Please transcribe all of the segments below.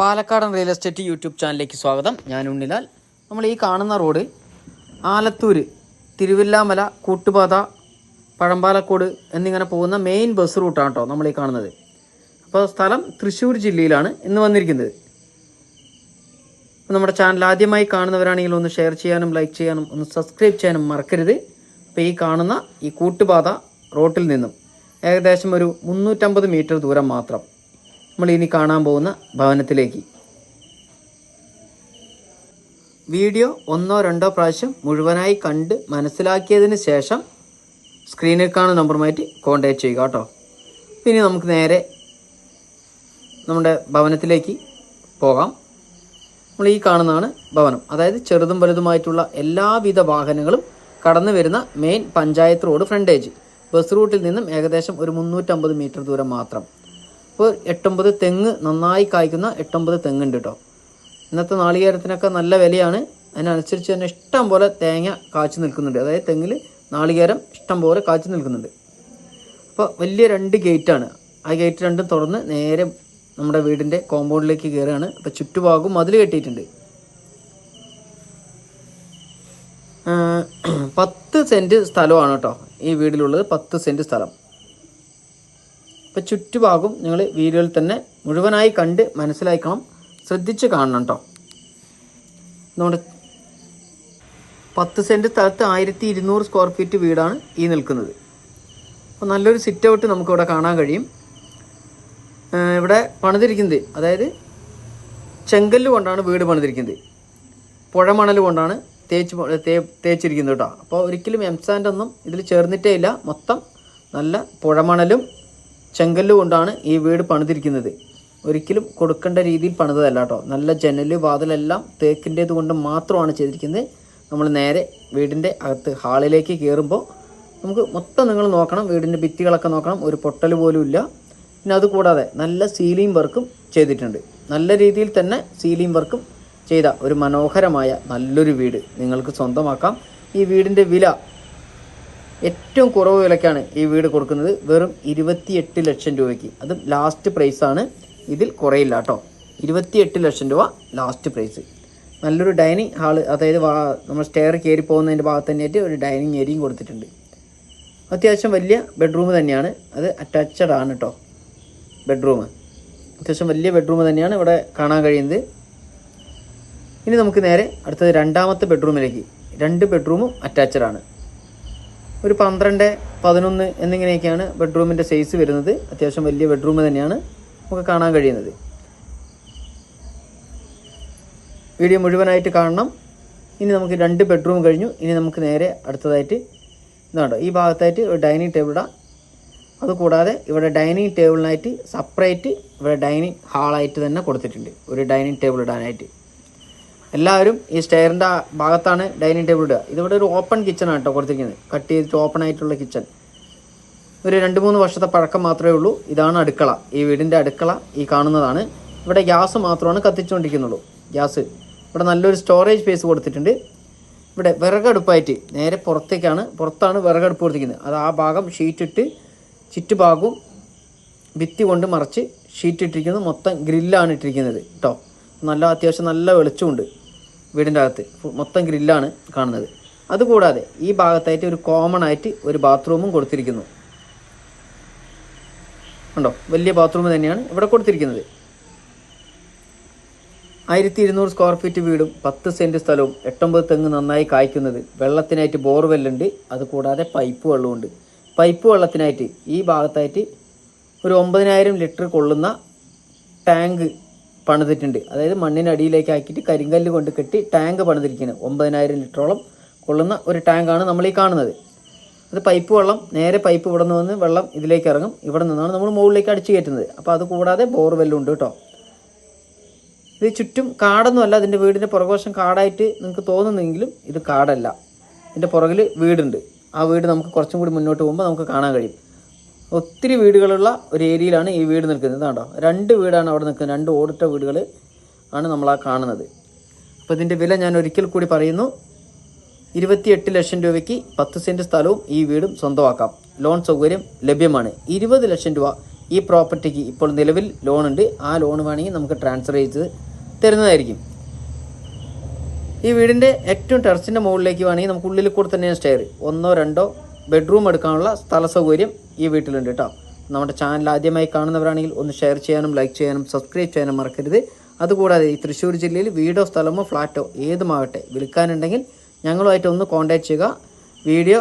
പാലക്കാടൻ real estate YouTube ചാനലിലേക്ക് സ്വാഗതം. ഞാൻ ഉണ്ണിലാൽ. നമ്മൾ ഈ കാണുന്ന റോഡ് ആലത്തൂർ തിരുവില്ലാമല കൂട്ടുപാത പഴമ്പാലക്കോട് എന്നിങ്ങനെ പോകുന്ന മെയിൻ ബസ് റൂട്ടാണ് കേട്ടോ നമ്മൾ ഈ കാണുന്നത്. അപ്പോൾ സ്ഥലം തൃശ്ശൂർ ജില്ലയിലാണ് ഇന്ന് വന്നിരിക്കുന്നത്. നമ്മുടെ ചാനൽ ആദ്യമായി കാണുന്നവരാണെങ്കിൽ ഒന്ന് ഷെയർ ചെയ്യാനും ലൈക്ക് ചെയ്യാനും ഒന്ന് സബ്സ്ക്രൈബ് ചെയ്യാനും മറക്കരുത്. അപ്പോൾ ഈ കാണുന്ന ഈ കൂട്ടുപാത റോട്ടിൽ നിന്നും ഏകദേശം ഒരു മുന്നൂറ്റമ്പത് മീറ്റർ ദൂരം മാത്രം നമ്മൾ ഇനി കാണാൻ പോകുന്ന ഭവനത്തിലേക്ക്. വീഡിയോ ഒന്നോ രണ്ടോ പ്രാവശ്യം മുഴുവനായി കണ്ട് മനസ്സിലാക്കിയതിന് ശേഷം സ്ക്രീനിൽ കാണുന്ന നമ്പറുമായിട്ട് കോൺടാക്റ്റ് ചെയ്യുക കേട്ടോ. പിന്നെ നമുക്ക് നേരെ നമ്മുടെ ഭവനത്തിലേക്ക് പോകാം. നമ്മൾ ഈ കാണുന്നതാണ് ഭവനം. അതായത് ചെറുതും വലുതുമായിട്ടുള്ള എല്ലാവിധ വാഹനങ്ങളും കടന്നു വരുന്ന main panchayat road frontage bus റൂട്ടിൽ നിന്നും ഏകദേശം ഒരു മുന്നൂറ്റമ്പത് മീറ്റർ ദൂരം മാത്രം. ഇപ്പോൾ എട്ടൊമ്പത് തെങ്ങ് നന്നായി കായ്ക്കുന്ന എട്ടൊമ്പത് തെങ്ങുണ്ട് കേട്ടോ ഇന്നത്തെ നാളികേരത്തിനൊക്കെ നല്ല വിലയാണ്. അതിനനുസരിച്ച് തന്നെ ഇഷ്ടം പോലെ തേങ്ങ കാച്ചു നിൽക്കുന്നുണ്ട്. അതായത് തെങ്ങിൽ നാളികേരം ഇഷ്ടം പോലെ കാച്ചു നിൽക്കുന്നുണ്ട്. അപ്പോൾ വലിയ രണ്ട് ഗേറ്റാണ്. ആ ഗേറ്റ് രണ്ടും തുറന്ന് നേരെ നമ്മുടെ വീടിന്റെ കോമ്പൗണ്ടിലേക്ക് കയറുകയാണ് അപ്പോൾ ചുറ്റുഭാഗവും മതിൽ കെട്ടിയിട്ടുണ്ട്. പത്ത് സെന്റ് സ്ഥലമാണ് കേട്ടോ ഈ വീടിലുള്ളത്. പത്ത് സെന്റ് സ്ഥലം. അപ്പോൾ ചുറ്റുഭാഗം നിങ്ങൾ വീഡിയോയിൽ തന്നെ മുഴുവനായി കണ്ട് മനസ്സിലാക്കണം. ശ്രദ്ധിച്ച് കാണണം കേട്ടോ നമ്മുടെ പത്ത് സെന്റ് സ്ഥലത്ത് ആയിരത്തി ഇരുന്നൂറ് സ്ക്വയർ ഫീറ്റ് വീടാണ് ഈ നിൽക്കുന്നത്. അപ്പോൾ നല്ലൊരു സിറ്റ് ഔട്ട് നമുക്കിവിടെ കാണാൻ കഴിയും. ഇവിടെ പണിതിരിക്കുന്നത് അതായത് ചെങ്കല്ല് കൊണ്ടാണ് വീട് പണിതിരിക്കുന്നത്. പുഴമണൽ കൊണ്ടാണ് തേച്ച് തേച്ചിരിക്കുന്നത് കേട്ടോ അപ്പോൾ ഒരിക്കലും എംസാൻഡ് ഒന്നും ഇതിൽ ചേർന്നിട്ടേ ഇല്ല. മൊത്തം നല്ല പുഴമണലും ചെങ്കല്ല് കൊണ്ടാണ് ഈ വീട് പണിതിരിക്കുന്നത്. ഒരിക്കലും കൊടുക്കേണ്ട രീതിയിൽ പണിതല്ല കേട്ടോ. നല്ല ജനൽ വാതിലെല്ലാം തേക്കിന്റേത് കൊണ്ട് മാത്രമാണ് ചെയ്തിരിക്കുന്നത്. നമ്മൾ നേരെ വീടിന്റെ അകത്ത് ഹാളിലേക്ക് കയറുമ്പോൾ നമുക്ക് മൊത്തം നിങ്ങൾ നോക്കണം. വീടിന്റെ ഭിത്തികളൊക്കെ നോക്കണം. ഒരു പൊട്ടൽ പോലും ഇല്ല. പിന്നെ അതുകൂടാതെ നല്ല സീലിംഗ് വർക്കും ചെയ്തിട്ടുണ്ട്. നല്ല രീതിയിൽ തന്നെ സീലിംഗ് വർക്കും ചെയ്ത ഒരു മനോഹരമായ നല്ലൊരു വീട് നിങ്ങൾക്ക് സ്വന്തമാക്കാം. ഈ വീടിന്റെ വില ഏറ്റവും കുറവ് വിലക്കാണ് ഈ വീട് കൊടുക്കുന്നത്. വെറും ഇരുപത്തിയെട്ട് ലക്ഷം രൂപയ്ക്ക്. അത് ലാസ്റ്റ് പ്രൈസാണ് ഇതിൽ കുറയില്ല കേട്ടോ. ഇരുപത്തിയെട്ട് ലക്ഷം രൂപ ലാസ്റ്റ് പ്രൈസ് നല്ലൊരു ഡൈനിങ് ഹാൾ അതായത് നമ്മൾ സ്റ്റെയർ കയറി പോകുന്നതിന്റെ ഭാഗത്ത് തന്നെയായിട്ട് ഒരു ഡൈനിങ് ഏരിയയും കൊടുത്തിട്ടുണ്ട്. അത്യാവശ്യം വലിയ ബെഡ്റൂം തന്നെയാണ്. അത് അറ്റാച്ചഡ് ആണ് കേട്ടോ. ബെഡ്റൂം അത്യാവശ്യം വലിയ ബെഡ്റൂം തന്നെയാണ് ഇവിടെ കാണാൻ കഴിയുന്നത്. ഇനി നമുക്ക് നേരെ അടുത്തത് രണ്ടാമത്തെ ബെഡ്റൂമിലേക്ക് രണ്ട് ബെഡ്റൂമും അറ്റാച്ചഡ് ആണ്. ഒരു പന്ത്രണ്ട് പതിനൊന്ന് എന്നിങ്ങനെയൊക്കെയാണ് ബെഡ്റൂമിന്റെ സൈസ് വരുന്നത്. അത്യാവശ്യം വലിയ ബെഡ്റൂം തന്നെയാണ് നമുക്ക് കാണാൻ കഴിയുന്നത്. വീഡിയോ മുഴുവനായിട്ട് കാണണം. ഇനി നമുക്ക് രണ്ട് ബെഡ്റൂം കഴിഞ്ഞു. ഇനി നമുക്ക് നേരെ അടുത്തതായിട്ട് ഇതുണ്ടോ ഈ ഭാഗത്തായിട്ട് ഒരു ഡൈനിങ് ഇടാം. അതുകൂടാതെ ഇവിടെ ഡൈനിങ് ടേബിളിനായിട്ട് സെപ്പറേറ്റ് ഇവിടെ ഡൈനിങ് ഹാളായിട്ട് തന്നെ കൊടുത്തിട്ടുണ്ട്. ഒരു ഡൈനിങ് ടേബിൾ ഇടാനായിട്ട്. എല്ലാവരും ഈ സ്റ്റെയറിന്റെ ഭാഗത്താണ് ഡൈനിങ് ടേബിൾ ഇടുക. ഇതിവിടെ ഒരു ഓപ്പൺ കിച്ചണാണ് കേട്ടോ കൊടുത്തിരിക്കുന്നത്. കട്ട് ചെയ്തിട്ട് ഓപ്പൺ ആയിട്ടുള്ള കിച്ചൺ. ഒരു രണ്ട് മൂന്ന് വർഷത്തെ പഴക്കം മാത്രമേ ഉള്ളൂ. ഇതാണ് അടുക്കള. ഈ വീടിന്റെ അടുക്കള ഈ കാണുന്നതാണ്. ഇവിടെ ഗ്യാസ് മാത്രമാണ് കത്തിച്ചുകൊണ്ടിരിക്കുന്നുള്ളൂ. ഗ്യാസ്. ഇവിടെ നല്ലൊരു സ്റ്റോറേജ് സ്പേസ് കൊടുത്തിട്ടുണ്ട്. ഇവിടെ വിറകടുപ്പായിട്ട് നേരെ പുറത്തേക്കാണ് പുറത്താണ് വിറകടുപ്പ് കൊടുത്തിരിക്കുന്നത്. അത് ആ ഭാഗം ഷീറ്റിട്ട് ചുറ്റുഭാഗവും ഭിത്തി കൊണ്ട് മറച്ച് ഷീറ്റ് ഇട്ടിരിക്കുന്നത് മൊത്തം ഗ്രില്ലാണ് ഇട്ടിരിക്കുന്നത് കേട്ടോ. നല്ല അത്യാവശ്യം നല്ല വെളിച്ചമുണ്ട്. വീടിന്റെ അകത്ത്. മൊത്തം ഗ്രില്ലാണ് കാണുന്നത്. അതുകൂടാതെ ഈ ഭാഗത്തായിട്ട് ഒരു കോമൺ ആയിട്ട് ഒരു ബാത്റൂമും കൊടുത്തിരിക്കുന്നു. ഉണ്ടോ വലിയ ബാത്റൂം തന്നെയാണ് ഇവിടെ കൊടുത്തിരിക്കുന്നത്. ആയിരത്തി ഇരുന്നൂറ് സ്ക്വയർ ഫീറ്റ് വീടും പത്ത് സെന്റ് സ്ഥലവും എട്ടൊമ്പത് തെങ്ങ് നന്നായി കായ്ക്കുന്നത് വെള്ളത്തിനായിട്ട് ബോർവെല്ലുണ്ട് അതുകൂടാതെ പൈപ്പ് വെള്ളമുണ്ട് പൈപ്പ് വെള്ളത്തിനായിട്ട് ഈ ഭാഗത്തായിട്ട് ഒരു ഒമ്പതിനായിരം ലിറ്റർ കൊള്ളുന്ന ടാങ്ക് പണിതിട്ടുണ്ട്. അതായത് മണ്ണിനടിയിലേക്ക് ആക്കിയിട്ട് കരിങ്കല്ല് കൊണ്ട് കെട്ടി ടാങ്ക് പണിതിരിക്കുന്നത് ഒമ്പതിനായിരം ലിറ്ററോളം കൊള്ളുന്ന ഒരു ടാങ്കാണ് നമ്മൾ ഈ കാണുന്നത്. അത് പൈപ്പ് വെള്ളം നേരെ പൈപ്പ് ഇവിടെ നിന്ന് വന്ന് വെള്ളം ഇതിലേക്ക് ഇറങ്ങും. ഇവിടെ നിന്നാണ് നമ്മൾ മുകളിലേക്ക് അടിച്ചു കയറ്റുന്നത്. അപ്പോൾ അത് കൂടാതെ ബോർവെല്ലും ഉണ്ട് കേട്ടോ. ഇത് ചുറ്റും കാടൊന്നുമല്ല അതിന്റെ വീടിന്റെ പുറകുവശം കാടായിട്ട് നിങ്ങൾക്ക് തോന്നുന്നെങ്കിലും ഇത് കാടല്ല. ഇതിന്റെ പുറകിൽ വീടുണ്ട്. ആ വീട് നമുക്ക് കുറച്ചും കൂടി മുന്നോട്ട് പോകുമ്പോൾ നമുക്ക് കാണാൻ കഴിയും. ഒത്തിരി വീടുകളുള്ള ഒരു ഏരിയയിലാണ് ഈ വീട് നിൽക്കുന്നത് കണ്ടോ? രണ്ട് വീടാണ് അവിടെ നിൽക്കുന്നത്. രണ്ട് ഓടിട്ട വീടുകൾ ആണ് നമ്മൾ ആ കാണുന്നത്. അപ്പോൾ ഇതിന്റെ വില ഞാൻ ഒരിക്കൽ കൂടി പറയുന്നു. ഇരുപത്തിയെട്ട് ലക്ഷം രൂപയ്ക്ക് പത്ത് സെന്റ് സ്ഥലവും ഈ വീടും സ്വന്തമാക്കാം. ലോൺ സൗകര്യം ലഭ്യമാണ്. ഇരുപത് ലക്ഷം രൂപ ഈ പ്രോപ്പർട്ടിക്ക് ഇപ്പോൾ നിലവിൽ ലോൺ ഉണ്ട്. ആ ലോൺ വേണമെങ്കിൽ നമുക്ക് ട്രാൻസ്ഫർ ചെയ്ത് തരുന്നതായിരിക്കും. ഈ വീടിന്റെ ഏറ്റവും ടെറസിന്റെ മുകളിലേക്ക് വേണമെങ്കിൽ നമുക്ക് ഉള്ളിൽ കൂടെ തന്നെയാണ് സ്റ്റെയർ. ഒന്നോ രണ്ടോ ബെഡ്റൂം എടുക്കാനുള്ള സ്ഥല സൗകര്യം ഈ വീട്ടിലുണ്ട് കേട്ടോ. നമ്മുടെ ചാനൽ ആദ്യമായി കാണുന്നവരാണെങ്കിൽ ഒന്ന് ഷെയർ ചെയ്യാനും ലൈക്ക് ചെയ്യാനും സബ്സ്ക്രൈബ് ചെയ്യാനും മറക്കരുത്. അതുകൂടാതെ ഈ തൃശ്ശൂർ ജില്ലയിൽ വീടോ സ്ഥലമോ ഫ്ലാറ്റോ ഏതുമാകട്ടെ വിൽക്കാനുണ്ടെങ്കിൽ ഞങ്ങളുമായിട്ട് ഒന്ന് കോൺടാക്ട് ചെയ്യുക. വീഡിയോ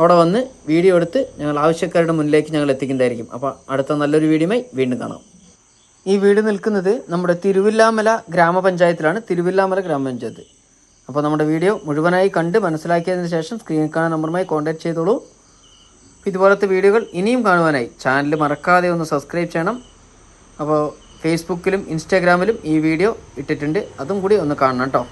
അവിടെ വന്ന് വീഡിയോ എടുത്ത് ഞങ്ങൾ ആവശ്യക്കാരുടെ മുന്നിലേക്ക് ഞങ്ങൾ എത്തിക്കുന്നതായിരിക്കും. അപ്പോൾ അടുത്ത നല്ലൊരു വീഡിയോയുമായി വീണ്ടും കാണാം. ഈ വീട് നിൽക്കുന്നത് നമ്മുടെ തിരുവില്ലാമല ഗ്രാമപഞ്ചായത്തിലാണ്. തിരുവില്ലാമല ഗ്രാമപഞ്ചായത്ത്. അപ്പോൾ നമ്മുടെ വീഡിയോ മുഴുവനായി കണ്ട് മനസ്സിലാക്കിയതിന് ശേഷം സ്ക്രീനിൽ കാണുന്ന നമ്പറുമായി കോൺടാക്ട് ചെയ്തോളൂ. ഇതുപോലത്തെ വീഡിയോകൾ ഇനിയും കാണുവാനായി. ചാനൽ മറക്കാതെ ഒന്ന് സബ്സ്ക്രൈബ് ചെയ്യണം. അപ്പോൾ ഫേസ്ബുക്കിലും ഇൻസ്റ്റാഗ്രാമിലും ഈ വീഡിയോ ഇട്ടിട്ടുണ്ട്. അതും കൂടി ഒന്ന് കാണണം കേട്ടോ.